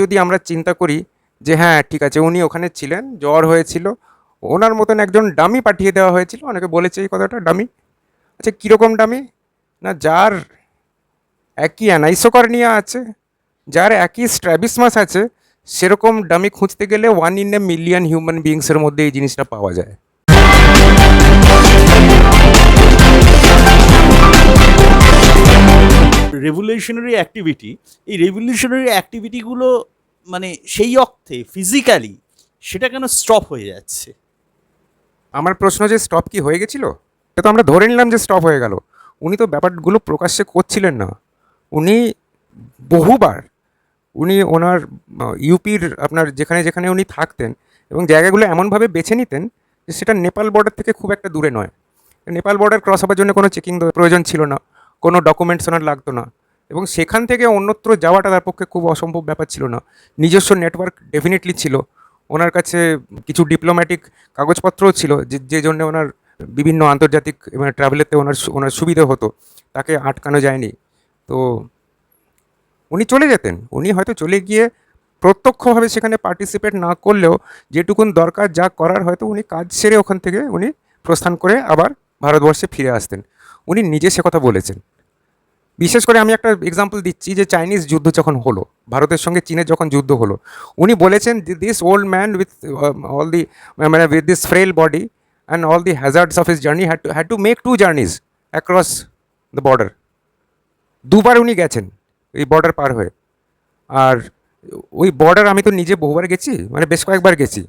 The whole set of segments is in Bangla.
যদি আমরা চিন্তা করি যে হ্যাঁ ঠিক আছে, উনি ওখানে ছিলেন, জ্বর হয়েছিল, ওনার মতন একজন ডামি পাঠিয়ে দেওয়া হয়েছিল, অনেকে বলেছে এই কথাটা, ডামি। আচ্ছা কীরকম ডামি? না, যার একই অ্যানাইসোকর্নিয়া আছে, যার একই স্ট্র্যাবিসমাস আছে, সেরকম ডামি খুঁজতে গেলে one in a million human বিংসের মধ্যে এই জিনিসটা পাওয়া যায়। রেভলিউশনারি অ্যাক্টিভিটি এই রেভলিউশনারি অ্যাক্টিভিটিগুলো মানে সেই অর্থে ফিজিক্যালি সেটা কেন স্টপ হয়ে যাচ্ছে? আমার প্রশ্ন যে স্টপ কি হয়ে গেছিল? এটা তো আমরা ধরে নিলাম যে স্টপ হয়ে গেল। উনি তো ব্যাপারগুলো প্রকাশ্যে করছিলেন না। উনি বহুবার, উনি ওনার ইউপির আপনার যেখানে যেখানে উনি থাকতেন এবং জায়গাগুলো এমনভাবে বেছে নিতেন যে সেটা নেপাল বর্ডার থেকে খুব একটা দূরে নয়। নেপাল বর্ডার ক্রস হওয়ার জন্য কোনো চেকিং প্রয়োজন ছিল না। কোনো ডকুমেন্টস ওনার লাগতো না। এবং সেখান থেকে অন্যত্র যাওয়াটা তার পক্ষে খুব অসম্ভব ব্যাপার ছিল না। নিজস্ব নেটওয়ার্ক ডেফিনেটলি ছিল। ওনার কাছে কিছু ডিপ্লোম্যাটিক কাগজপত্রও ছিল যে যে জন্য ওনার বিভিন্ন আন্তর্জাতিক মানে ট্রাভেলেতে ওনার ওনার সুবিধে হতো। তাকে আটকানো যায়নি। তো উনি চলে যেতেন। উনি হয়তো চলে গিয়ে প্রত্যক্ষভাবে সেখানে পার্টিসিপেট না করলেও যেটুকুন দরকার যা করার হয়তো উনি কাজ সেরে ওখান থেকে উনি প্রস্থান করে আবার ভারতবর্ষে ফিরে আসতেন। উনি নিজে সে কথা বলেছেন। বিশেষ করে আমি একটা এক্সাম্পল দিচ্ছি যে চাইনিজ যুদ্ধ যখন হলো, ভারতের সঙ্গে চীনের যখন যুদ্ধ হলো, উনি বলেছেন this old man with all the মানে with this frail body and all the hazards of his journey had to had to make two journeys across the border দুবার উনি গেছেন এই বর্ডার পার হয়ে। আর ওই বর্ডার আমি তো নিজে বহুবার গেছি মানে বেশ কয়েকবার গেছি।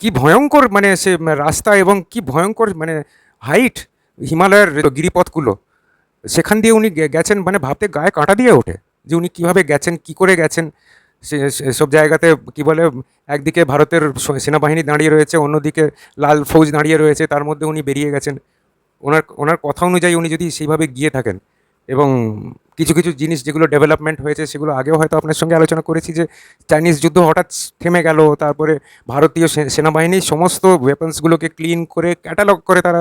কি ভয়ঙ্কর মানে সে রাস্তা এবং কি ভয়ঙ্কর মানে হাইট হিমালয়ের গিরিপথগুলো। সেখান দিয়ে উনি গেছেন মানে ভাবতে গায়ে কাঁটা দিয়ে ওঠে যে উনি কীভাবে গেছেন, কি করে গেছেন। সব জায়গাতে কি বলে, একদিকে ভারতের সেনাবাহিনী দাঁড়িয়ে রয়েছে, অন্যদিকে লাল ফৌজ দাঁড়িয়ে রয়েছে, তার মধ্যে উনি বেরিয়ে গেছেন। ওনার ওনার কথা অনুযায়ী উনি যদি সেইভাবে গিয়ে থাকেন এবং কিছু কিছু জিনিস যেগুলো ডেভেলপমেন্ট হয়েছে, সেগুলো আগেও হয়তো আপনার সঙ্গে আলোচনা করেছি যে চাইনিজ যুদ্ধ হঠাৎ থেমে গেল, তারপরে ভারতীয় সেনাবাহিনী সমস্ত ওয়েপন্সগুলোকে ক্লিন করে ক্যাটালগ করে তারা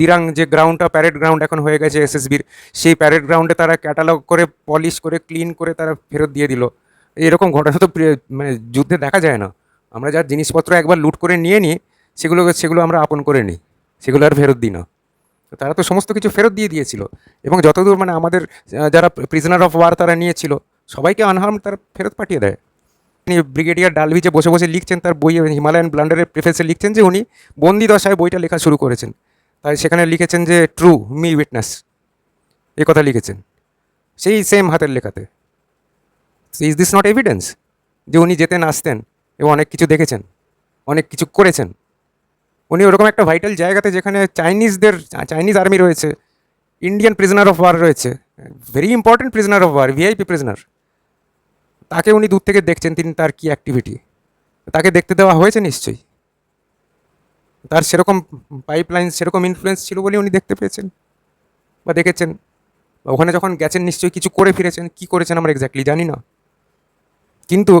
দিরাং যে গ্রাউন্ডটা প্যারেড গ্রাউন্ড এখন হয়ে গেছে এসএসবির সেই প্যারেড গ্রাউন্ডে তারা ক্যাটালগ করে পলিশ করে ক্লিন করে তারা ফেরত দিয়ে দিল। এরকম ঘটনা তো মানে যুদ্ধে দেখা যায় না। আমরা যার জিনিসপত্র একবার লুট করে নিয়ে নিই, সেগুলোকে, সেগুলো আমরা আপন করে নিই, সেগুলো আর ফেরত দিই না। তো তারা তো সমস্ত কিছু ফেরত দিয়ে দিয়েছিল। এবং যতদূর মানে আমাদের যারা প্রিজনার অফ ওয়ার তারা নিয়েছিল, সবাইকে আনহার্ম তারা ফেরত পাঠিয়ে দেয়। তিনি ব্রিগেডিয়ার ডালভি যে বসে বসে লিখছেন তার বই হিমালয়ান ব্লান্ডারের প্রেফেসে লিখছেন যে উনি বন্দি দশায় বইটা লেখা শুরু করেছেন। তাই সেখানে লিখেছেন যে ট্রু মি উইটনেস এ কথা লিখেছেন। সেই সেম হাতের লেখাতে। ইজ দিস নট এভিডেন্স যে উনি যেতেন আসতেন এবং অনেক কিছু দেখেছেন, অনেক কিছু করেছেন। উনি ওরকম একটা ভাইটাল জায়গাতে যেখানে চাইনিজদের চাইনিজ আর্মি রয়েছে ইন্ডিয়ান প্রিজনার অফ ওয়ার রয়েছে very important prisoner of war VIP prisoner তাকে উনি দূর থেকে দেখছেন, তিনি তার কি অ্যাক্টিভিটি তাকে দেখতে দেওয়া হয়েছে নিশ্চয়ই। তার সেরকম পাইপলাইন সেরকম ইনফ্লুয়েন্স ছিল বলে উনি দেখতে পেয়েছেন বা দেখেছেন। বা ওখানে যখন গেছেন, নিশ্চয়ই কিছু করে ফিরেছেন, কি করেছেন আমরা এক্স্যাক্টলি জানি না। কিন্তু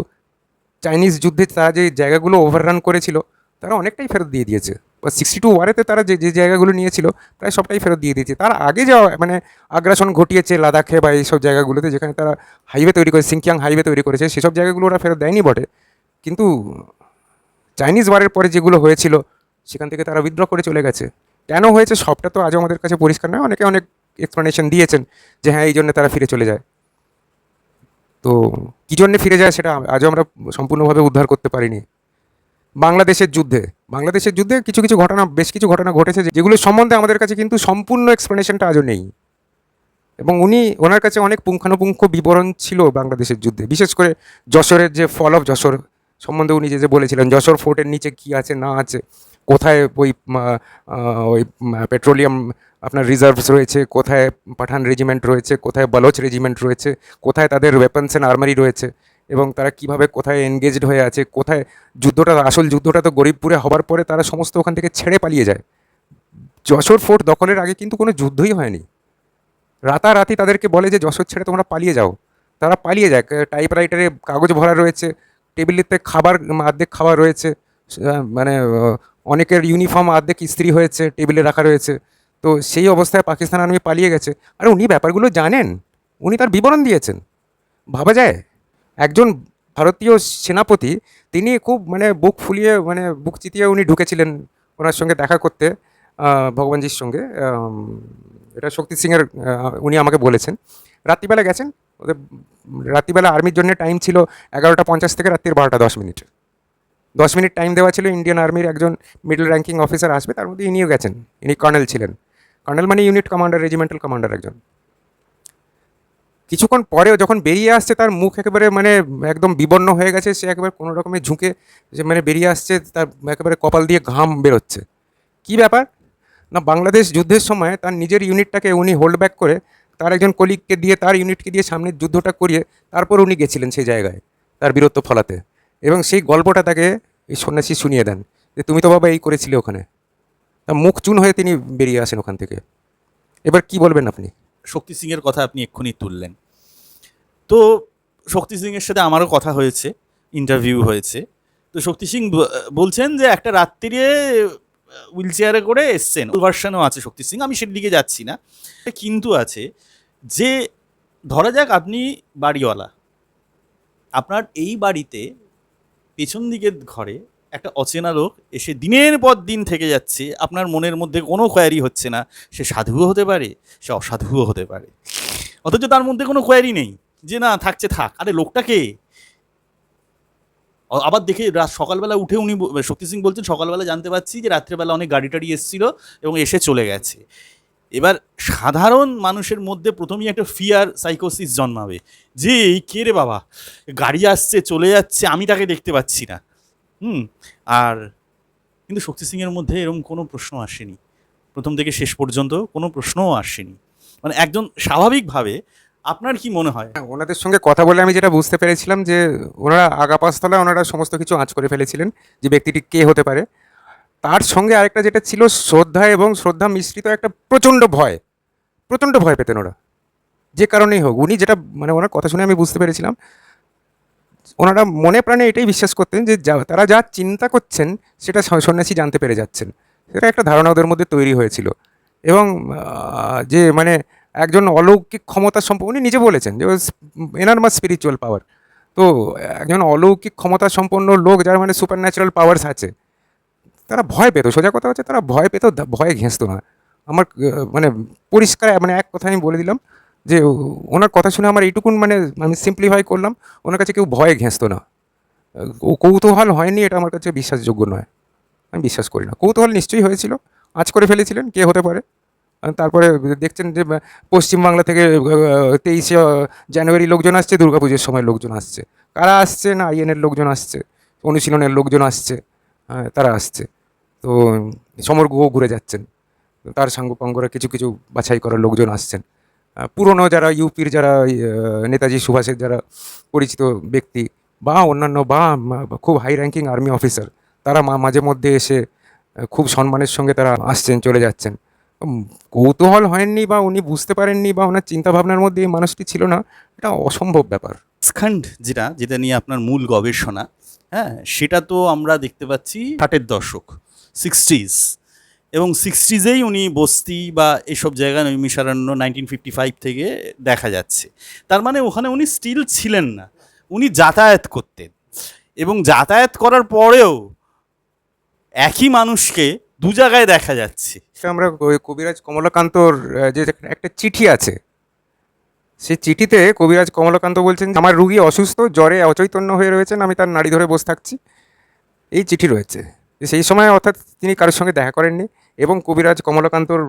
চাইনিজ যুদ্ধে তারা যে জায়গাগুলো ওভাররান করেছিল তারা অনেকটাই ফেরত দিয়ে দিয়েছে। সিক্সটি টু ওয়ারেতে তারা যে যে জায়গাগুলো নিয়েছিল প্রায় সবটাই ফেরত দিয়ে দিয়েছে। তার আগে যাওয়া মানে আগ্রাসন ঘটিয়েছে লাদাখে বা এইসব জায়গাগুলোতে, যেখানে তারা হাইওয়ে তৈরি করে সিংকিয়াং হাইওয়ে তৈরি করেছে, সেসব জায়গাগুলো ওরা ফেরত দেয়নি বটে। কিন্তু চাইনিজ ওয়ারের পরে যেগুলো হয়েছিল, সেখান থেকে তারা উইথড্র করে চলে গেছে। কেন হয়েছে সবটা তো আজও আমাদের কাছে পরিষ্কার নয়, অনেকে অনেক এক্সপ্লেনেশন দিয়েছেন যে হ্যাঁ এই জন্য তারা ফিরে চলে যায়। তো কী জন্যে ফিরে যায় সেটা আজও আমরা সম্পূর্ণভাবে উদ্ধার করতে পারিনি। বাংলাদেশের যুদ্ধে। বাংলাদেশের যুদ্ধে কিছু কিছু ঘটনা, বেশ কিছু ঘটনা ঘটেছে যেগুলো সম্বন্ধে আমাদের কাছে কিন্তু সম্পূর্ণ এক্সপ্লেনেশনটা আজও নেই। এবং উনি, ওনার কাছে অনেক পুঙ্খানুপুঙ্খ বিবরণ ছিল বাংলাদেশের যুদ্ধে। বিশেষ করে যশোরের যে ফল অফ যশোর সম্বন্ধে উনি যে যে বলেছিলেন, যশোর ফোর্টের নিচে কি আছে, না আছে, কোথায় ওই ওই পেট্রোলিয়াম আপনার রিজার্ভস রয়েছে, কোথায় পাঠান রেজিমেন্ট রয়েছে, কোথায় বলোচ রেজিমেন্ট রয়েছে, কোথায় তাদের ওয়েপন্স অ্যান্ড আর্মারি রয়েছে এবং তারা কীভাবে কোথায় এনগেজড হয়ে আছে, কোথায় যুদ্ধটা, আসল যুদ্ধটা তো গরিবপুরে হবার পরে তারা সমস্ত ওখান থেকে ছেড়ে পালিয়ে যায়। যশোর ফোর্ট দখলের আগে কিন্তু কোনো যুদ্ধই হয়নি। রাতারাতি তাদেরকে বলে যে, যশোর ছেড়ে তোমরা পালিয়ে যাও। তারা পালিয়ে যায়। টাইপ রাইটারে কাগজ ভরা রয়েছে টেবিলেতে খাবার অর্ধেক খাবার রয়েছে মানে অনেকের ইউনিফর্ম অর্ধেক ইস্ত্রি হয়েছে টেবিলে রাখা রয়েছে। তো সেই অবস্থায় পাকিস্তান আর্মি পালিয়ে গেছে। আর উনি ব্যাপারগুলো জানেন। উনি তার বিবরণ দিয়েছেন। ভাবা যায়? একজন ভারতীয় সেনাপতি, তিনি খুব মানে বুক ফুলিয়ে মানে বুক চিতিয়ে উনি ঢুকেছিলেন ওনার সঙ্গে দেখা করতে ভগবানজির সঙ্গে। এটা শক্তি সিংয়ের উনি আমাকে বলেছেন। রাত্রিবেলা গেছেন, ওদের রাত্রিবেলা আর্মির জন্য টাইম ছিল এগারোটা পঞ্চাশ থেকে রাত্রির বারোটা দশ মিনিট। দশ মিনিট টাইম দেওয়া ছিল, ইন্ডিয়ান আর্মির একজন মিডল র্যাঙ্কিং অফিসার আসবে, তার মধ্যে ইনিও গেছেন, ইনি কর্নেল ছিলেন। কর্নেল মানে ইউনিট কমান্ডার, রেজিমেন্টাল কমান্ডার একজন। কিছুক্ষণ পরেও যখন বেরিয়ে আসছে, তার মুখ একেবারে মানে একদম বিবর্ণ হয়ে গেছে। সে একেবারে কোনো রকমের ঝুঁকে যে মানে বেরিয়ে আসছে, তার একেবারে কপাল দিয়ে ঘাম বেরোচ্ছে। কী ব্যাপার? না, বাংলাদেশ যুদ্ধের সময় তার নিজের ইউনিটটাকে উনি হোল্ড ব্যাক করে, তার একজন কলিগকে দিয়ে, তার ইউনিটকে দিয়ে সামনের যুদ্ধটা করিয়ে, তারপর উনি গেছিলেন সেই জায়গায়, তার বীরত্ব ফলাতে। এবং সেই গল্পটা তাকে এই সন্ন্যাসী শুনিয়ে দেন যে, তুমি তো বাবা এই করেছিলে ওখানে। তা মুখ চুন হয়ে তিনি বেরিয়ে আসেন ওখান থেকে। এবার কি বলবেন আপনি? শক্তি সিংয়ের কথা আপনি এক্ষুনি তুললেন। তো শক্তি সিংয়ের সাথে আমারও কথা হয়েছে ইন্টারভিউ হয়েছে। তো শক্তি সিং বলছেন যে একটা রাত্রিরে হুইল চেয়ারে করে এসছেন। ভার্সানও আছে শক্তি সিং, আমি সেদিকে দিকে যাচ্ছি না। কিন্তু আছে যে, ধরা যাক আপনি বাড়িওয়ালা, আপনার এই বাড়িতে পেছন দিকের ঘরে একটা অচেনা লোক এসে দিনের পর দিন থেকে যাচ্ছে, আপনার মনের মধ্যে কোনো কোয়ারি হচ্ছে না। সে সাধুও হতে পারে, সে অসাধুও হতে পারে। অথচ তার মধ্যে কোনো কোয়ারি নেই। যে না, থাকছে থাক। আরে লোকটাকে আবার দেখে রাত সকালবেলা উঠে উনি শক্তি সিং বলছেন, সকালবেলা জানতে পারছি যে রাত্রেবেলা অনেক গাড়ি টাড়ি এসেছিল এবং এসে চলে গেছে। এবার সাধারণ মানুষের মধ্যে প্রথমেই একটা ফিয়ার সাইকোসিস জন্মাবে। যে, এই কে রে বাবা? গাড়ি আসছে, চলে যাচ্ছে, আমি তাকে দেখতে পাচ্ছি না। হুম, আর কিন্তু শক্তি সিংয়ের মধ্যে এরকম কোনো প্রশ্ন আসেনি। প্রথম থেকে শেষ পর্যন্ত কোনো প্রশ্নও আসেনি। মানে একজন স্বাভাবিকভাবে আপনার কি মনে হয়? হ্যাঁ, ওনাদের সঙ্গে কথা বলে আমি যেটা বুঝতে পেরেছিলাম যে ওনারা আগাপাস্তলায় ওনারা সমস্ত কিছু আঁচ করে ফেলেছিলেন যে ব্যক্তিটি কে হতে পারে। তার সঙ্গে আরেকটা যেটা ছিল শ্রদ্ধা এবং শ্রদ্ধা মিশ্রিত একটা প্রচণ্ড ভয়। প্রচণ্ড ভয় পেতেন ওরা। যে কারণেই হোক উনি যেটা মানে ওনার কথা শুনে আমি বুঝতে পেরেছিলাম ওনারা মনে প্রাণে এটাই বিশ্বাস করতেন যে যা তারা যা চিন্তা করছেন সেটা সন্ন্যাসী জানতে পেরে যাচ্ছেন। সেটা একটা ধারণা ওদের মধ্যে তৈরি হয়েছিল। এবং যে মানে একজন অলৌকিক ক্ষমতা সম্পন্ন উনি নিজে বলেছেন যে এনারমাস স্পিরিচুয়াল পাওয়ার তো একজন অলৌকিক ক্ষমতা সম্পন্ন লোক যার মানে সুপার ন্যাচারাল পাওয়ার্স আছে, তারা ভয় পেত। সোজা কথা হচ্ছে তারা ভয় পেত ভয়ে ঘেঁচতো না। আমার মানে পরিষ্কার মানে এক কথা আমি বলে দিলাম যে ওনার কথা শুনে আমার এইটুকুন মানে আমি সিম্পলিফাই করলাম, ওনার কাছে কেউ ভয়ে ঘেঁচতো না। কৌতূহল হয়নি, এটা আমার কাছে বিশ্বাসযোগ্য নয়। আমি বিশ্বাস করি না। কৌতূহল নিশ্চয়ই হয়েছিল। আজ করে ফেলেছিলেন, কে হতে পারে? তারপরে দেখছেন যে পশ্চিমবাংলা থেকে তেইশে জানুয়ারি লোকজন আসছে দুর্গাপুজোর সময় লোকজন আসছে। কারা আসছে না আইএনের লোকজন আসছে অনুশীলনের লোকজন আসছে হ্যাঁ, তারা আসছে। তো সমর গুহ ঘুরে যাচ্ছেন। তার সাঙ্গপাঙ্গরা কিছু কিছু বাছাই করার লোকজন আসছেন। পুরনো যারা ইউপির যারা নেতাজি সুভাষের যারা পরিচিত ব্যক্তি বা অন্যান্য বা খুব হাই র্যাঙ্কিং আর্মি অফিসার তারা মাঝে মধ্যে এসে খুব সম্মানের সঙ্গে তারা আসছেন চলে যাচ্ছেন। কৌতূহল হয়নি বা উনি বুঝতে পারেননি বা ওনার চিন্তাভাবনার মধ্যে এই মানুষটি ছিল না, এটা অসম্ভব ব্যাপার। স্খান্ড যেটা যেটা নিয়ে আপনার মূল গবেষণা হ্যাঁ সেটা তো আমরা দেখতে পাচ্ছি ষাটের দশক সিক্সটিজ এবং সিক্সটিজেই উনি বস্তি বা এসব জায়গায় নৈমিষারণ্য নাইনটিন ফিফটি ফাইভ থেকে দেখা যাচ্ছে। তার মানে ওখানে উনি স্টিল ছিলেন না, উনি যাতায়াত করতেন। এবং যাতায়াত করার পরেও একই মানুষকে দু জায়গায় দেখা যাচ্ছে। সেটা আমরা কবিরাজ কমলাকান্তর যে একটা চিঠি আছে, সেই চিঠিতে কবিরাজ কমলাকান্ত বলছেন আমার রুগী অসুস্থ, জ্বরে অচৈতন্য হয়ে রয়েছেন, আমি তার নাড়ি ধরে বসে থাকছি। এই চিঠি রয়েছে। সেই সময় অর্থাৎ তিনি কারোর সঙ্গে দেখা করেননি এবং কবিরাজ কমলাকান্তর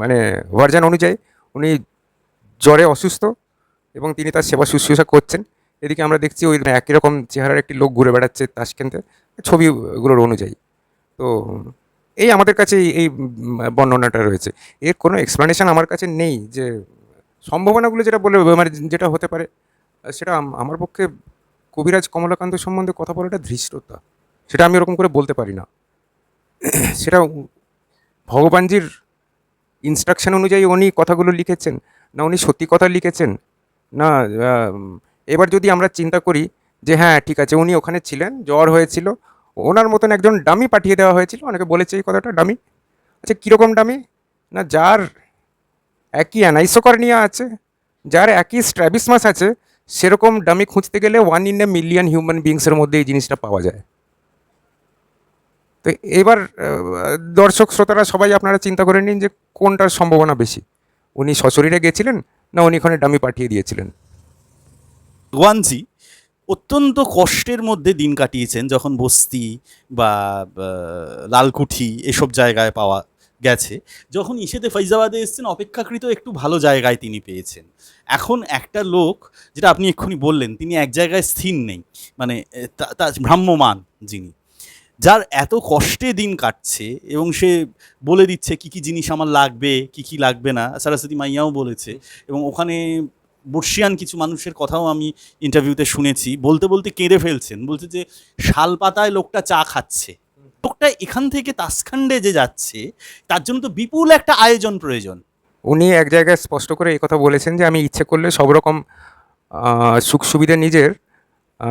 মানে ভার্জান অনুযায়ী উনি জ্বরে অসুস্থ এবং তিনি তার সেবা শুশ্রূষা করছেন। এদিকে আমরা দেখছি ওই একই রকম চেহারার একটি লোক ঘুরে বেড়াচ্ছে তাসকেন্তে, ছবিগুলোর অনুযায়ী। তো এই আমাদের কাছে এই- বর্ণনাটা রয়েছে। এর কোনো এক্সপ্লানেশন আমার কাছে নেই যে সম্ভাবনাগুলো যেটা বলে মানে যেটা হতে পারে, সেটা আমার পক্ষে কবিরাজ কমলাকান্ত সম্বন্ধে কথা বলাটা ধৃষ্টতা। সেটা আমি ওরকম করে বলতে পারি না। সেটা ভগবানজির ইনস্ট্রাকশন অনুযায়ী উনি কথাগুলো লিখেছেন, না উনি সত্যি কথা লিখেছেন, না এবার যদি আমরা চিন্তা করি যে হ্যাঁ ঠিক আছে, উনি ওখানে ছিলেন, জ্বর হয়েছিল ওনার মতন একজন ডামি পাঠিয়ে দেওয়া হয়েছিল। অনেকে বলেছে এই কথাটা ডামি আচ্ছা কীরকম ডামি না, যার একই অ্যানাইসোকর্নিয়া আছে, যার একই স্ট্র্যাবিসমাস আছে, সেরকম ডামি খুঁজতে গেলে one in a million human বিংসের মধ্যে এই জিনিসটা পাওয়া যায়। তো এবার দর্শক শ্রোতারা সবাই আপনারা চিন্তা করে নিন যে কোনটার সম্ভাবনা বেশি। উনি সশরীরে গেছিলেন না উনি ওখানে ডামি পাঠিয়ে দিয়েছিলেন? ভগবানজি অত্যন্ত কষ্টের মধ্যে দিন কাটিয়েছেন যখন বস্তি বা লালকুঠি এসব জায়গায় পাওয়া গেছে। যখন ইসেতে ফৈজাবাদে এসেছেন, অপেক্ষাকৃত একটু ভালো জায়গায় তিনি পেয়েছেন। এখন একটা লোক, যেটা আপনি এক্ষুনি বললেন, তিনি এক জায়গায় স্থির নেই মানে তা- ভ্রাম্যমান যিনি। যার এত কষ্টে দিন কাটছে এবং সে বলে দিচ্ছে, কি কি জিনিস আমার লাগবে, কি কি লাগবে না? সরস্বতী মাইয়াও বলেছে। এবং ওখানে বর্ষিয়ান কিছু মানুষের কথাও আমি ইন্টারভিউতে শুনেছি। বলতে বলতে কেঁদে ফেলছেন। বলছে যে, শাল পাতায় লোকটা চা খাচ্ছে। লোকটা এখান থেকে তাসখান্ডে যে যাচ্ছে, তার জন্য তো বিপুল একটা আয়োজন প্রয়োজন। উনি এক জায়গায় স্পষ্ট করে এই কথা বলেছেন যে, আমি ইচ্ছে করলে সব রকম সুখ সুবিধা নিজের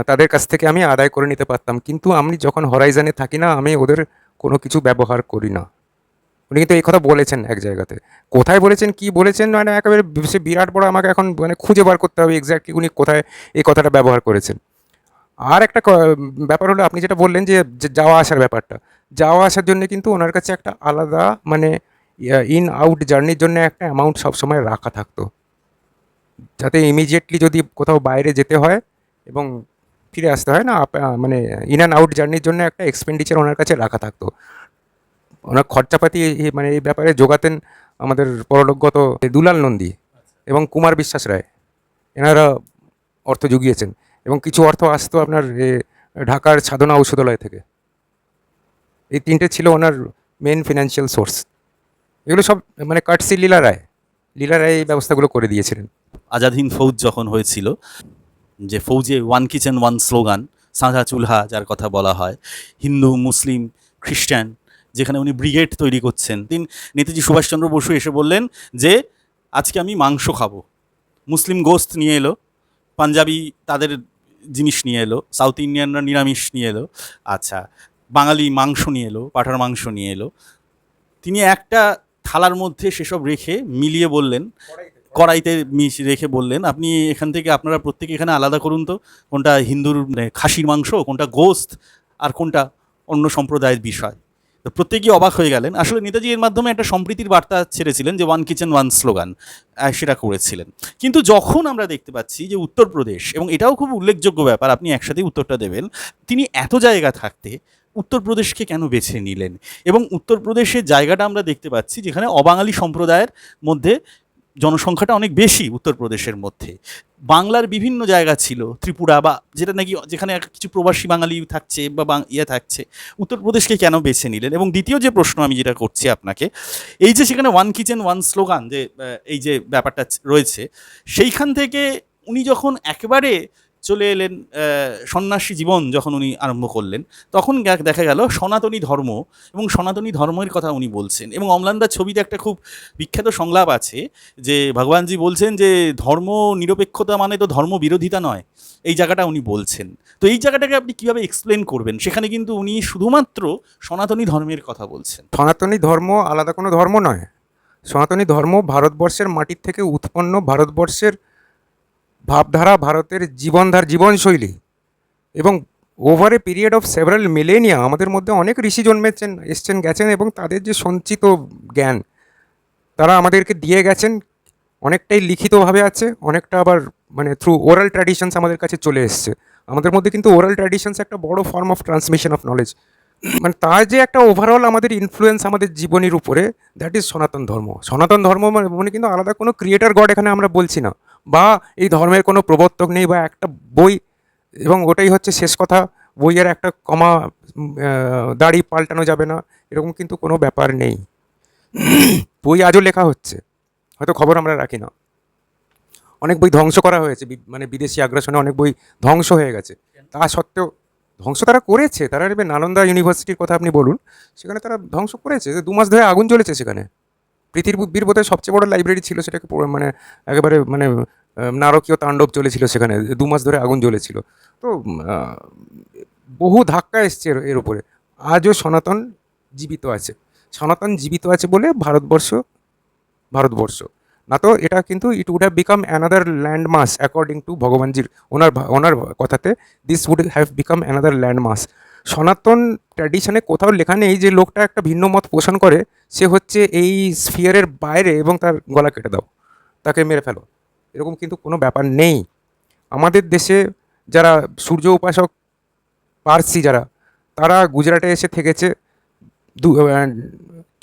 তাদের কাছ থেকে আমি আদায় করে নিতে পারতাম। কিন্তু আমি যখন হরাইজানে থাকি না, আমি ওদের কোনো কিছু ব্যবহার করি না। উনি কিন্তু এই কথা বলেছেন এক জায়গাতে। কোথায় বলেছেন, কি বলেছেন মানে একেবারে সে বিরাট বড় আমাকে এখন মানে খুঁজে বার করতে হবে এক্স্যাক্টলি উনি কোথায় এই কথাটা ব্যবহার করেছেন। আর একটা ব্যাপার হলো, আপনি যেটা বললেন যে যাওয়া আসার ব্যাপারটা, যাওয়া আসার জন্য কিন্তু ওনার কাছে একটা আলাদা মানে ইন আউট জার্নির জন্য একটা অ্যামাউন্ট সবসময় রাখা থাকতো। যাতে ইমিডিয়েটলি যদি কোথাও বাইরে যেতে হয় এবং ফিরে আসতে হয় না মানে ইন অ্যান্ড আউট জার্নির জন্য একটা এক্সপেন্ডিচার ওনার কাছে রাখা থাকতো। ওনার খরচাপাতি মানে এই ব্যাপারে যোগাতেন আমাদের পরলোকগত দুলাল নন্দী এবং কুমার বিশ্বাস রায়। এনারা অর্থ জুগিয়েছেন এবং কিছু অর্থ আসতো আপনার ঢাকার সাধনা ঔষধালয় থেকে। এই তিনটে ছিল ওনার মেন ফিনান্সিয়াল সোর্স এগুলো সব মানে কাটসি লীলা রায়। লীলা রায় এই ব্যবস্থাগুলো করে দিয়েছিলেন। আজাদ হিন্দ ফৌজ যখন হয়েছিল, যে ফৌজে ওয়ান কিচেন, ওয়ান স্লোগান, সাঁঝা চুলহা যার কথা বলা হয়, হিন্দু, মুসলিম, খ্রিস্টান যেখানে উনি ব্রিগেড তৈরি করছেন। তিন নেতাজি সুভাষচন্দ্র বসু এসে বললেন যে, আজকে আমি মাংস খাব। মুসলিম গোস্ত নিয়ে এলো, পাঞ্জাবি তাদের জিনিস নিয়ে এলো, সাউথ ইন্ডিয়ানরা নিরামিষ নিয়ে এলো আচ্ছা বাঙালি মাংস নিয়ে এলো, পাঠার মাংস নিয়ে এলো। তিনি একটা থালার মধ্যে সেসব রেখে মিলিয়ে বললেন, কড়াইতে মিশ রেখে বললেন, আপনি এখান থেকে আপনারা প্রত্যেকে এখানে আলাদা করুন তো, কোনটা হিন্দুর মানে খাসির মাংস, কোনটা গোস্ত, আর কোনটা অন্য সম্প্রদায়ের বিষয়। তো প্রত্যেকেই অবাক হয়ে গেলেন। আসলে নেতাজি এর মাধ্যমে একটা সম্প্রীতির বার্তা ছেড়েছিলেন যে, ওয়ান কিচেন, ওয়ান স্লোগান সেটা করেছিলেন। কিন্তু যখন আমরা দেখতে পাচ্ছি যে, উত্তরপ্রদেশ, এবং এটাও খুব উল্লেখযোগ্য ব্যাপার, আপনি একসাথেই উত্তরটা দেবেন, তিনি এত জায়গা থাকতে উত্তরপ্রদেশকে কেন বেছে নিলেন? এবং উত্তরপ্রদেশের জায়গাটা আমরা দেখতে পাচ্ছি যেখানে অবাঙালি সম্প্রদায়ের মধ্যে জনসংখ্যাটা অনেক বেশি উত্তরপ্রদেশের মধ্যে। বাংলার বিভিন্ন জায়গা ছিল, ত্রিপুরা বা যেটা নাকি যেখানে কিছু প্রবাসী বাঙালি থাকছে বা ইয়ে থাকছে, উত্তরপ্রদেশকে কেন বেছে নিলেন? এবং দ্বিতীয় যে প্রশ্ন আমি যেটা করছি আপনাকে, এই যে সেখানে ওয়ান কিচেন, ওয়ান স্লোগান যে এই যে ব্যাপারটা রয়েছে, সেইখান থেকে উনি যখন একেবারে চলে এলেন সন্ন্যাসী জীবন যখন উনি আরম্ভ করলেন, তখন দেখা গেল সনাতনী ধর্ম এবং সনাতনী ধর্মের কথা উনি বলছেন এবং অম্লানদার ছবিতে একটা খুব বিখ্যাত সংলাপ আছে যে ভগবানজি বলছেন যে ধর্ম নিরপেক্ষতা মানে তো ধর্ম বিরোধিতা নয়, এই জায়গাটা উনি বলছেন। তো এই জায়গাটাকে আপনি কীভাবে এক্সপ্লেন করবেন? সেখানে কিন্তু উনি শুধুমাত্র সনাতনী ধর্মের কথা বলছেন। সনাতনী ধর্ম আলাদা কোনো ধর্ম নয়। সনাতনী ধর্ম ভারতবর্ষের মাটির থেকে উৎপন্ন ভারতবর্ষের ভাবধারা ভারতের জীবনধার জীবনশৈলী এবং over a period of several millennia আমাদের মধ্যে অনেক ঋষি জন্মেছেন, এসছেন, গেছেন এবং তাদের যে সঞ্চিত জ্ঞান, তারা আমাদেরকে দিয়ে গেছেন, অনেকটাই লিখিতভাবে আছে, অনেকটা আবার মানে থ্রু ওরাল ট্র্যাডিশনস আমাদের কাছে চলে এসছে। আমাদের মধ্যে কিন্তু ওরাল ট্র্যাডিশনস একটা বড় form of transmission of knowledge মানে তার যে একটা ওভারঅল আমাদের ইনফ্লুয়েন্স আমাদের জীবনের উপরে দ্যাট ইজ সনাতন ধর্ম। সনাতন ধর্ম মানে মানে কিন্তু আলাদা কোনো ক্রিয়েটার গড এখানে আমরা বলছি না। বা এই ধর্মের কোনো প্রবর্তক নেই বা একটা বই, এবং ওটাই হচ্ছে শেষ কথা। বইয়ের একটা কমা দাড়ি পাল্টানো যাবে না, এরকম কিন্তু কোনো ব্যাপার নেই। বই আজও লেখা হচ্ছে, হয়তো খবর আমরা রাখি না। অনেক বই ধ্বংস করা হয়েছে মানে বিদেশি আগ্রাসনে অনেক বই ধ্বংস হয়ে গেছে। তা সত্ত্বেও ধ্বংস তারা করেছে, তারা নালন্দা ইউনিভার্সিটির কথা আপনি বলুন, সেখানে তারা ধ্বংস করেছে দু মাস ধরে আগুন জ্বলেছে সেখানে। পৃথিবীর বোধহয় সবচেয়ে বড় লাইব্রেরি ছিল সেটাকে মানে একেবারে মানে নারকীয় তাণ্ডব চলেছিল সেখানে, দু মাস ধরে আগুন জ্বলেছিল। তো বহু ধাক্কা এসছে এর উপরে। আজও সনাতন জীবিত আছে। সনাতন জীবিত আছে বলে ভারতবর্ষ ভারতবর্ষ। না তো, এটা কিন্তু it would have become another land mass according to ভগবানজির, ওনার ওনার কথাতে this would have become another land mass সনাতন ট্র্যাডিশনে কোথাও লেখা নেই যে লোকটা একটা ভিন্ন মত পোষণ করে, সে হচ্ছে এই স্ফিয়ারের বাইরে এবং তার গলা কেটে দাও, তাকে মেরে ফেলো। এরকম কিন্তু কোনো ব্যাপার নেই। আমাদের দেশে যারা সূর্য উপাসক, পার্সি যারা, তারা গুজরাটে এসে থেকেছে। দু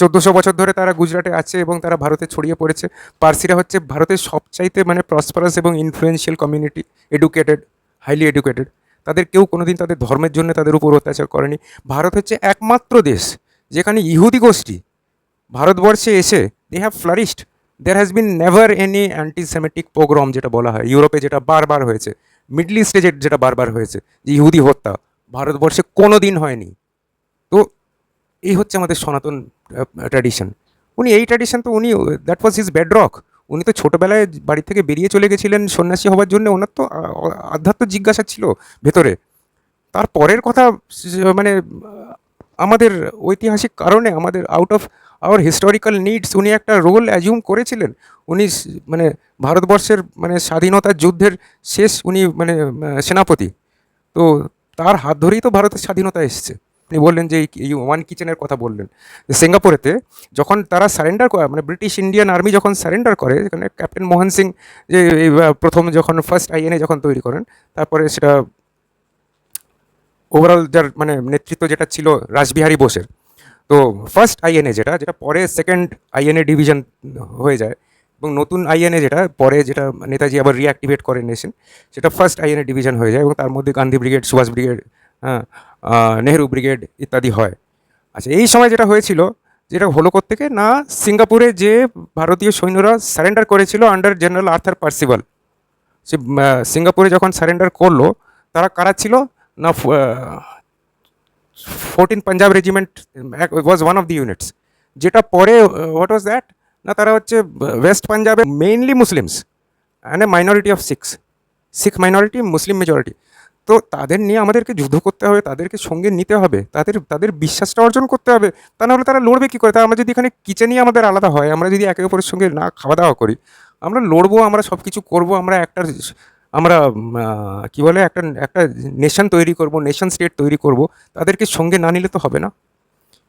চোদ্দোশো বছর ধরে তারা গুজরাটে আছে এবং তারা ভারতে ছড়িয়ে পড়েছে। পার্সিরা হচ্ছে ভারতের সবচাইতে মানে প্রসপারাস এবং influential community educated highly educated তাদের কেউ কোনোদিন তাদের ধর্মের জন্য তাদের উপর অত্যাচার করেনি। ভারত হচ্ছে একমাত্র দেশ যেখানে ইহুদি গোষ্ঠী, ভারতবর্ষে এসে they have flourished there has been never any antisemitic program যেটা বলা হয়। ইউরোপে যেটা বারবার হয়েছে মিডল ইস্টে যেটা বারবার হয়েছে, যে ইহুদি হত্যা, ভারতবর্ষে কোনো দিন হয়নি। তো এই হচ্ছে আমাদের সনাতন ট্র্যাডিশন উনি এই ট্র্যাডিশন তো উনি দ্যাট ওয়াজ হিজ বেডরক উনি তো ছোটোবেলায় বাড়ি থেকে বেরিয়ে চলে গেছিলেন সন্ন্যাসী হওয়ার জন্য, ওনার তো আধ্যাত্ম জিজ্ঞাসা ছিল ভেতরে। তার পরের কথা মানে আমাদের ঐতিহাসিক কারণে, আমাদের out of our historical needs উনি একটা রোল অ্যাজিউম করেছিলেন। উনি মানে ভারতবর্ষের মানে স্বাধীনতার যুদ্ধের শেষ উনি মানে সেনাপতি। তো তার হাত ধরেই তো ভারতের স্বাধীনতা এসছে। আপনি বললেন যে এই ওয়ান কিচেনের কথা বললেন। যে সিঙ্গাপুরেতে যখন তারা সারেন্ডার করে মানে ব্রিটিশ ইন্ডিয়ান আর্মি যখন সারেন্ডার করে এখানে ক্যাপ্টেন মোহন সিং যে প্রথম যখন ফার্স্ট আইএনএ যখন তৈরি করেন, তারপরে সেটা ওভারঅল যার মানে নেতৃত্ব যেটা ছিল রাসবিহারী বোসের। তো ফার্স্ট আইএনএ যেটা যেটা পরে সেকেন্ড আইএনএ ডিভিশন হয়ে যায়, এবং নতুন আইএনএ যেটা, পরে যেটা নেতাজি আবার রিঅ্যাক্টিভেট করে নিয়েছেন সেটা ফার্স্ট আইএনএ ডিভিশন হয়ে যায়, এবং তার মধ্যে গান্ধী ব্রিগেড সুভাষ ব্রিগেড হ্যাঁ নেহরু ব্রিগেড ইত্যাদি হয়। আচ্ছা এই সময় যেটা হয়েছিল, যেটা হলো থেকে না, সিঙ্গাপুরে যে ভারতীয় সৈন্যরা সারেন্ডার করেছিল আন্ডার জেনারেল আর্থার পার্সিবাল সে সিঙ্গাপুরে যখন সারেন্ডার করল, তারা কারা ছিল? না fourteen Punjab regiment was one of the units যেটা পরে হোয়াট ওয়াজ দ্যাট না, তারা হচ্ছে ওয়েস্ট পাঞ্জাবে mainly Muslims and a minority of Sikhs Sikh minority Muslim majority তো তাদের নিয়ে আমাদেরকে যুদ্ধ করতে হবে, তাদেরকে সঙ্গে নিতে হবে, তাদের তাদের বিশ্বাসটা অর্জন করতে হবে। তা নাহলে তারা লড়বে কী করে? তা আমরা যদি এখানে কিচেনই আমাদের আলাদা হয়, আমরা যদি একে অপরের সঙ্গে না খাওয়া দাওয়া করি, আমরা লড়বো, আমরা সব কিছু করব, আমরা একটা, আমরা কি বলে, একটা একটা নেশন তৈরি করব নেশন স্টেট তৈরি করব, তাদেরকে সঙ্গে না নিলে তো হবে না।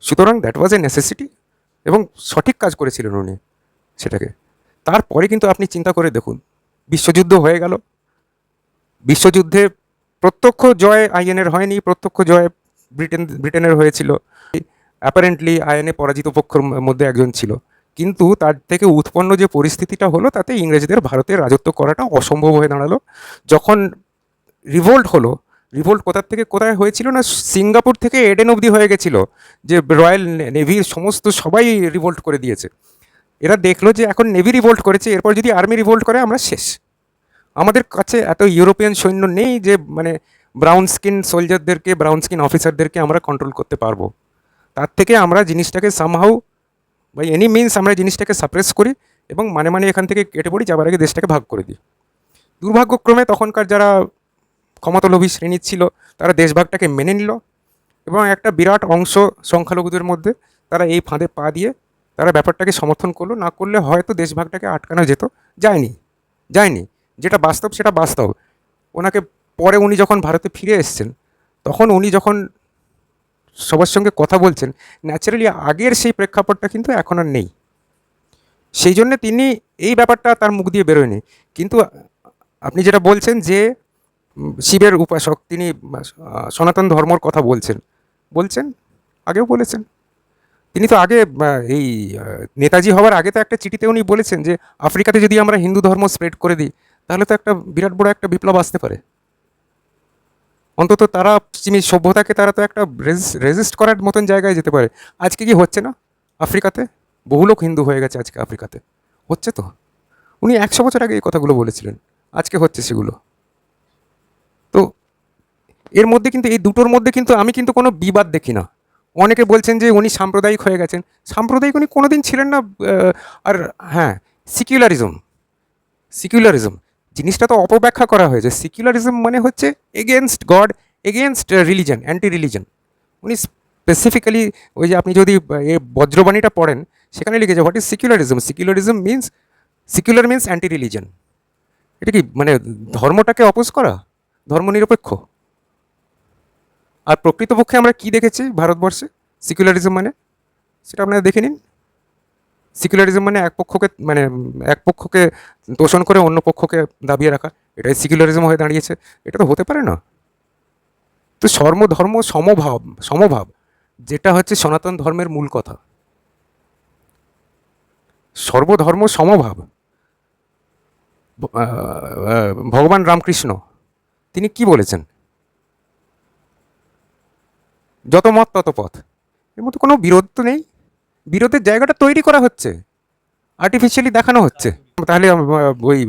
সুতরাং দ্যাট ওয়াজ এ নেসেসিটি এবং সঠিক কাজ করেছিলেন উনি সেটাকে। তারপরে কিন্তু আপনি চিন্তা করে দেখুন, বিশ্বযুদ্ধ হয়ে গেল। বিশ্বযুদ্ধে প্রত্যক্ষ জয় আইএনের হয়নি, প্রত্যক্ষ জয় ব্রিটেন, ব্রিটেনের হয়েছিল। অ্যাপারেন্টলি আইএনএ পরাজিত পক্ষের মধ্যে একজন ছিল। কিন্তু তার থেকে উৎপন্ন যে পরিস্থিতিটা হলো, তাতে ইংরেজদের ভারতে রাজত্ব করাটা অসম্ভব হয়ে দাঁড়াল। যখন রিভোল্ট হলো রিভোল্ট কোথার থেকে কোথায় হয়েছিল না, সিঙ্গাপুর থেকে এডেন অবধি হয়ে গেছিল, যে রয়্যাল নেভির সমস্ত সবাই রিভোল্ট করে দিয়েছে। এরা দেখল যে এখন নেভি রিভোল্ট করেছে, এরপর যদি আর্মি রিভোল্ট করে, আমরা শেষ। আমাদের কাছে এত ইউরোপিয়ান সৈন্য নেই যে মানে ব্রাউন স্কিন সোলজারদেরকে ব্রাউন স্কিন অফিসারদেরকে আমরা কন্ট্রোল করতে পারব। তার থেকে আমরা জিনিসটাকে সামহাউ বাই এনি মিনস আমরা জিনিসটাকে সাপ্রেস করি এবং মানে মানে এখান থেকে কেটে পড়ি, যাবার আগে দেশটাকে ভাগ করে দিই। দুর্ভাগ্যক্রমে তখনকার যারা ক্ষমতালোভী শ্রেণির ছিল, তারা দেশভাগটাকে মেনে নিল এবং একটা বিরাট অংশ সংখ্যালঘুদের মধ্যে তারা এই ফাঁদে পা দিয়ে তারা ব্যাপারটাকে সমর্থন করল। না করলে হয়তো দেশভাগটাকে আটকানো যেত। যায়নি যায়নি। যেটা বাস্তব, সেটা বাস্তব। ওনাকে পরে উনি যখন ভারতে ফিরে এসেছেন, তখন উনি যখন সবার সঙ্গে কথা বলছেন ন্যাচারালি আগের সেই প্রেক্ষাপটটা কিন্তু এখন আর নেই। সেই জন্য তিনি এই ব্যাপারটা তার মুখ দিয়ে বেরোয়নি। কিন্তু আপনি যেটা বলছেন যে শিবের উপাসক, তিনি সনাতন ধর্মর কথা বলছেন বলছেন, আগেও বলেছেন। তিনি তো আগে এই নেতাজি হওয়ার আগে তো একটা চিঠিতে উনি বলেছেন যে, আফ্রিকাতে যদি আমরা হিন্দু ধর্ম স্প্রেড করে দিই তাহলে তো একটা বিরাট বড় একটা বিপ্লব আসতে পারে। অন্তত তারা পশ্চিমী সভ্যতাকে তারা তো একটা রেজিস্ট করার মতন জায়গায় যেতে পারে। আজকে কি হচ্ছে না? আফ্রিকাতে বহু লোক হিন্দু হয়ে গেছে আজকে আফ্রিকাতে। হচ্ছে তো। উনি একশো বছর আগে এই কথাগুলো বলেছিলেন। আজকে হচ্ছে সেগুলো। তো এর মধ্যে কিন্তু, এই দুটোর মধ্যে কিন্তু আমি কিন্তু কোনো বিবাদ দেখি না। অনেকে বলছেন যে উনি সাম্প্রদায়িক হয়ে গেছেন। সাম্প্রদায়িক উনি কোনোদিন ছিলেন না আর হ্যাঁ সিকিউলারিজম সিকিউলারিজম জিনিসটা তো অপব্যাখ্যা করা হয়েছে। সিকিউলারিজম মানে হচ্ছে against God against religion anti religion উনি স্পেসিফিক্যালি ওই যে আপনি যদি এ বজ্রবাণীটা পড়েন, সেখানে লিখেছে what is secularism secularism means secular means anti religion এটা কি মানে ধর্মটাকে অপোজ করা? ধর্মনিরপেক্ষ? আর প্রকৃতপক্ষে আমরা কি দেখেছি ভারতবর্ষে? সিকুলারিজম মানে? সেটা আপনারা দেখে নিন। সিকুলারিজম মানে এক পক্ষকে মানে এক পক্ষকে তোষণ করে অন্য পক্ষকে দাবিয়ে রাখা। এটাই সিকুলারিজম হয়ে দাঁড়িয়েছে। এটা তো হতে পারে না। তো সর্বধর্ম সমভাব সমভাব, যেটা হচ্ছে সনাতন ধর্মের মূল কথা। সর্বধর্ম সমভাব। ভগবান রামকৃষ্ণ, তিনি কি বলেছেন? যত মত তত পথ। এর মধ্যে কোনো বিরোধ তো নেই। বিরোধের জায়গাটা তৈরি করা হচ্ছে। আর্টিফিশিয়ালি দেখানো হচ্ছে। তাহলে ওই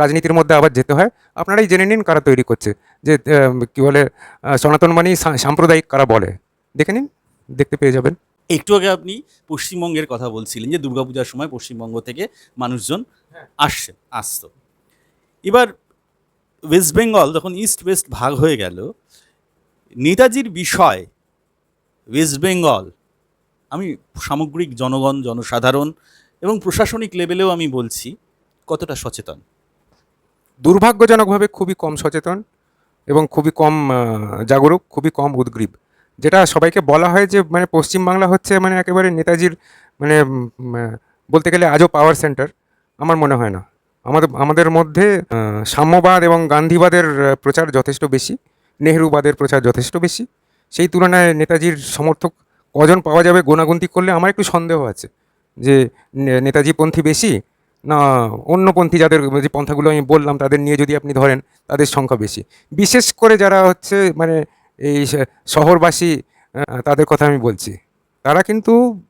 রাজনীতির মধ্যে আবার যেতে হয়। আপনারাই জেনে নিন কারা তৈরি করছে। যে কি বলে সনাতন মানেই সাম্প্রদায়িক কারা বলে। দেখে নিন দেখতে পেয়ে যাবেন। একটু আগে আপনি পশ্চিমবঙ্গের কথা বলছিলেন যে দুর্গাপূজার সময় পশ্চিমবঙ্গ থেকে মানুষজন আসছে আসতো। এবার ওয়েস্ট বেঙ্গল যখন ইস্ট ওয়েস্ট ভাগ হয়ে গেল নেতাজির বিষয় ওয়েস্ট বেঙ্গল আমি সামগ্রিক জনগণ, জনসাধারণ এবং প্রশাসনিক লেভেলেও আমি বলছি কতটা সচেতন। দুর্ভাগ্যজনকভাবে খুবই কম সচেতন এবং খুবই কম জাগরুক, খুবই কম উদ্গ্রীব। যেটা সবাইকে বলা হয় যে মানে পশ্চিমবাংলা হচ্ছে মানে একেবারে নেতাজির মানে বলতে গেলে আজও পাওয়ার সেন্টার আমার মনে হয় না। আমাদের আমাদের মধ্যে সাম্যবাদ এবং গান্ধীবাদের প্রচার যথেষ্ট বেশি, নেহরুবাদের প্রচার যথেষ্ট বেশি। সেই তুলনায় নেতাজির সমর্থক কজন পাওয়া যাবে গোনাগুন্তি করলে আমার একটু সন্দেহ আছে। যে নে- নেতাজিপন্থী বেশি না অন্যপন্থী যাদের যে পন্থাগুলো আমি বললাম তাদের নিয়ে যদি আপনি ধরেন তাদের সংখ্যা বেশি। বিশেষ করে যারা হচ্ছে মানে এই শহরবাসী তাদের কথা আমি বলছি তারা কিন্তু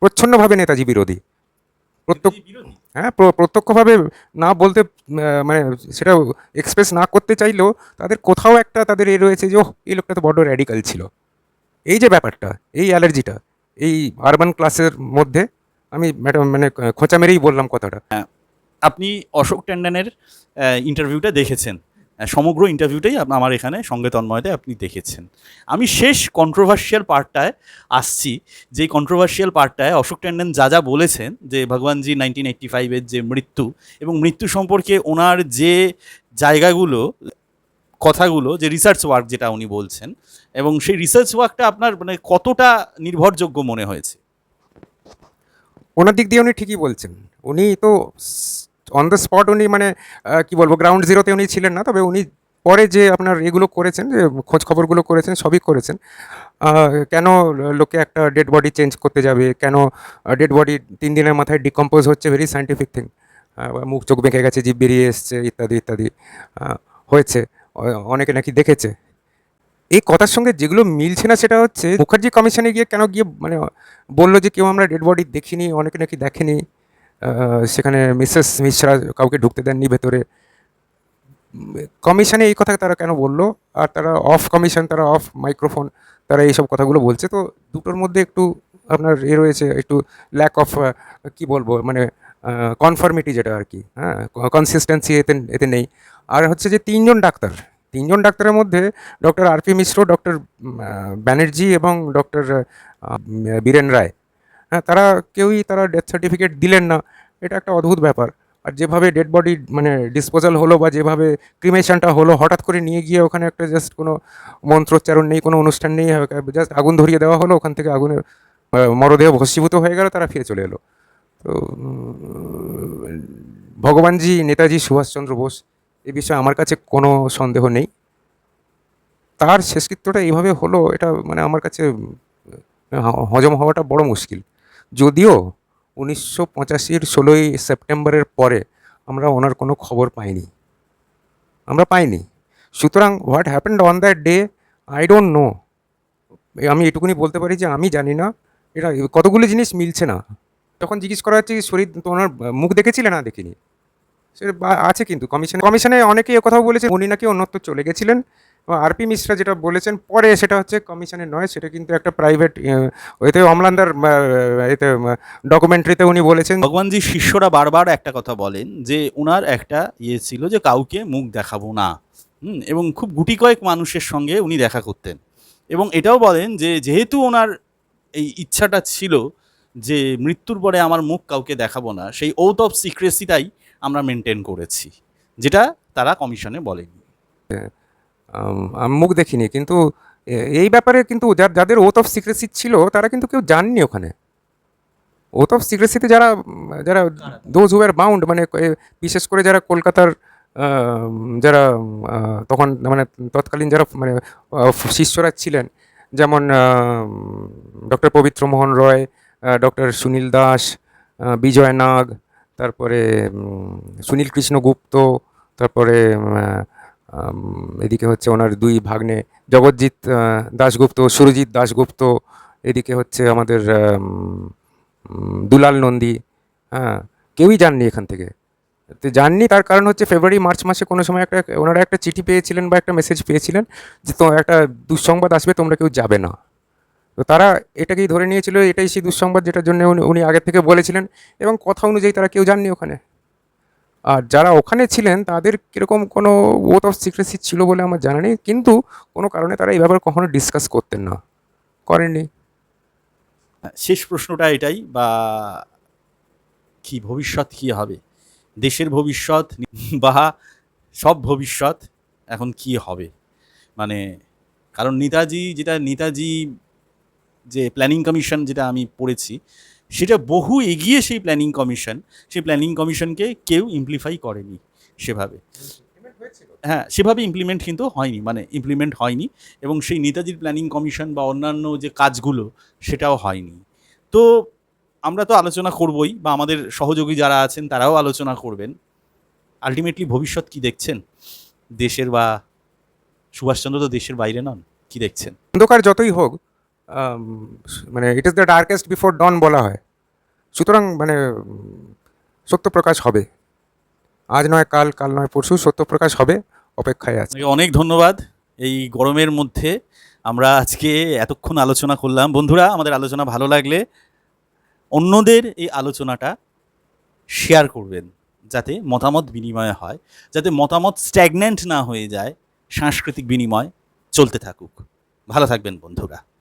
প্রচ্ছন্নভাবে নেতাজি বিরোধী। প্রত্যক্ষ হ্যাঁ প্র- প্রত্যক্ষভাবে না বলতে মানে সেটা এক্সপ্রেস না করতে চাইলেও তাদের কোথাও একটা তাদের এ রয়েছে যে এই লোকটা তো বড্ড র্যাডিক্যাল ছিল। এই যে ব্যাপারটা, এই অ্যালার্জিটা, এই আরবান ক্লাসের মধ্যে আমি ম্যাডাম মানে খোঁচা মেরেই বললাম কথাটা। আপনি অশোক ট্যান্ডানের ইন্টারভিউটা দেখেছেন। সমগ্র ইন্টারভিউটাই আমার এখানে সঙ্গে তন্ময়তে আপনি দেখেছেন। আমি শেষ কন্ট্রোভার্সিয়াল পার্টটায় আসছি। যেই কন্ট্রোভার্সিয়াল পার্টটায় অশোক ট্যান্ডন যা যা বলেছেন, যে ভগবানজি নাইনটিন এইট্টি ফাইভের যে মৃত্যু এবং মৃত্যু সম্পর্কে ওনার যে জায়গাগুলো, কথাগুলো, যে রিসার্চ ওয়ার্ক যেটা উনি বলছেন এবং সেই রিসার্চ ওয়ার্কটা আপনার মানে কতটা নির্ভরযোগ্য মনে হয়েছে? ওনার দিক দিয়ে উনি ঠিকই বলছেন। উনি তো অন দ্য স্পট উনি মানে কি বলব গ্রাউন্ড জিরোতে উনি ছিলেন না, তবে উনি পরে যে আপনার এগুলো করেছেন, যে খোঁজ খবরগুলো করেছেন, সবই করেছেন কেন লোকে একটা ডেড বডি চেঞ্জ করতে যাবে, কেন ডেড বডি তিন দিনের মাথায় ডিকম্পোজ হচ্ছে ভেরি সায়েন্টিফিক থিং মুখ চোখ বেঁকে গেছে জীব বেরিয়ে এসছে, ইত্যাদি ইত্যাদি হয়েছে অনেকে নাকি দেখেছে। এই কথার সঙ্গে যেগুলো মিলছে না সেটা হচ্ছে মুখার্জি কমিশনে গিয়ে কেন গিয়ে মানে বলল যে কেউ আমরা ডেড বডি দেখিনি, অনেকে নাকি দেখেনি। সেখানে মিসেস মিশ্রা কাউকে ঢুকতে দেননি ভেতরে। কমিশনে এই কথা তারা কেন বলল? আর তারা অফ কমিশন তারা অফ মাইক্রোফোন তারা এইসব কথাগুলো বলছে। তো দুটোর মধ্যে একটু আপনার এ রয়েছে, একটু ল্যাক অফ কি বলব মানে কনফার্মিটি যেটা আর কি হ্যাঁ কনসিস্টেন্সি এতে এতে নেই। আর হচ্ছে যে তিনজন ডাক্তার তিনজন ডাক্তারের মধ্যে doctor R P Mishra, doctor Banerjee এবং ডক্টর বীরেন রায়। হ্যাঁ তারা কেউই তারা ডেথ সার্টিফিকেট দিলেন না। এটা একটা অদ্ভুত ব্যাপার। আর যেভাবে ডেড বডি মানে ডিসপোজাল হলো বা যেভাবে ক্রিমেশনটা হলো, হঠাৎ করে নিয়ে গিয়ে ওখানে একটা জাস্ট কোনো মন্ত্রোচ্চারণ নেই, কোনো অনুষ্ঠান নেই জাস্ট আগুন ধরিয়ে দেওয়া হলো, ওখান থেকে আগুনের মরদেহ ভস্মীভূত হয়ে গেল, তারা ফিরে চলে এলো। তো ভগবানজি, নেতাজি, সুভাষচন্দ্র বোস এ বিষয়ে আমার কাছে কোনো সন্দেহ নেই। তার শেষকৃত্যটা এইভাবে হলো, এটা মানে আমার কাছে হজম হওয়াটা বড় মুশকিল। যদিও উনিশশো পঁচাশির ষোলোই সেপ্টেম্বরের পরে আমরা ওনার কোনো খবর পাইনি। আমরা পাইনি। সুতরাং what happened on that day I don't know আমি এটুকুনি বলতে পারি যে আমি জানি না এটা কতগুলো জিনিস মিলছে না। তখন জিজ্ঞেস করা হচ্ছে, শরীর তো ওনার মুখ দেখেছিলে না দেখিনি? আছে কিন্তু কমিশনে। কমিশনে অনেকে এ কথাও বলেছেন উনি নাকি অন্যত্র চলে গেছিলেন। আরপি মিশ্রা যেটা বলেছেন পরে সেটা হচ্ছে কমিশনের নয় সেটা কিন্তু একটা প্রাইভেট এতে অমলান্দার এতে ডকুমেন্টারিতে উনি বলেছেন। ভগবানজির শিষ্যরা বারবার একটা কথা বলেন যে ওনার একটা ইয়ে ছিল যে কাউকে মুখ দেখাবো না। হুম, এবং খুব গুটি কয়েক মানুষের সঙ্গে উনি দেখা করতেন। এবং এটাও বলেন যে যেহেতু ওনার এই ইচ্ছাটা ছিল যে মৃত্যুর পরে আমার মুখ কাউকে দেখাবো না সেই ওথ অফ সিক্রেসিটাই আমরা মেনটেন করেছি, যেটা তারা কমিশনে বলেনি। মুখ দেখিনি, কিন্তু এই ব্যাপারে কিন্তু যাদের ওথ অফ সিক্রেসি ছিল, তারা কিন্তু কেউ জাননি ওখানে। ওথ অফ সিক্রেসিতে যারা যারা দোজ হু আর বাউন্ড মানে বিশেষ করে যারা কলকাতার যারা তখন মানে তৎকালীন যারা মানে শিষ্যরা ছিলেন, যেমন ডক্টর পবিত্র মোহন রয় ডক্টর সুনীল দাস বিজয় নাগ তারপরে সুনীল কৃষ্ণগুপ্ত, তারপরে এদিকে হচ্ছে ওনার দুই ভাগ্নে, জগৎজিৎ দাশগুপ্ত, সুরজিৎ দাশগুপ্ত, এদিকে হচ্ছে আমাদের দুলাল নন্দী হ্যাঁ কেউই যাননি এখান থেকে। তো যাননি তার কারণ হচ্ছে ফেব্রুয়ারি, মার্চ মাসে কোনো সময় একটা, ওনারা একটা চিঠি পেয়েছিলেন বা একটা মেসেজ পেয়েছিলেন যে তো একটা দুঃসংবাদ আসবে, তোমরা কেউ যাবে না। তো তারা এটাকেই ধরে নিয়েছিল, এটাই সেই দুঃসংবাদ যেটার জন্য উনি আগে থেকে বলেছিলেন এবং কথা অনুযায়ী তারা কেউ যাননি ওখানে। আর যারা ওখানে ছিলেন, তাদের কীরকম কোনো ওথ অফ সিক্রেসি ছিল বলে আমার জানা নেই, কিন্তু কোনো কারণে তারা এই ব্যাপারে কখনো ডিসকাস করতেন না। করেননি। শেষ প্রশ্নটা এটাই, বা কি ভবিষ্যৎ কি হবে? দেশের ভবিষ্যৎ, বা সব ভবিষ্যৎ এখন কি হবে? মানে কারণ নেতাজি, যেটা নেতাজি যে প্ল্যানিং কমিশন যেটা আমি পড়েছি, সেটা বহু এগিয়ে সেই প্ল্যানিং কমিশন সেই প্ল্যানিং কমিশনকে কেউ ইমপ্লিফাই করেনি সেভাবে। হ্যাঁ সেভাবে ইমপ্লিমেন্ট কিন্তু হয়নি মানে ইমপ্লিমেন্ট হয়নি এবং সেই নেতাজির প্ল্যানিং কমিশন বা অন্যান্য যে কাজগুলো সেটাও হয়নি। তো আমরা তো আলোচনা করবই বা আমাদের সহযোগী যারা আছেন তারাও আলোচনা করবেন। আলটিমেটলি ভবিষ্যৎ কি দেখছেন? দেশের বা সুভাষচন্দ্র তো দেশের বাইরে নন, কি দেখছেন? অন্ধকার যতই হোক মানে it is the darkest before dawn বলা হয়। সুতরাং মানে সত্যপ্রকাশ হবে। আজ নয়, কাল কাল নয়, পরশু সত্যপ্রকাশ হবে, অপেক্ষায় আছে। অনেক ধন্যবাদ। এই গরমের মধ্যে আমরা আজকে এতক্ষণ আলোচনা করলাম। বন্ধুরা, আমাদের আলোচনা ভালো লাগলে অন্যদের এই আলোচনাটা শেয়ার করবেন, যাতে মতামত বিনিময় হয়, যাতে মতামত স্ট্যাগন্যান্ট না হয়ে যায়, সাংস্কৃতিক বিনিময় চলতে থাকুক। ভালো থাকবেন, বন্ধুরা।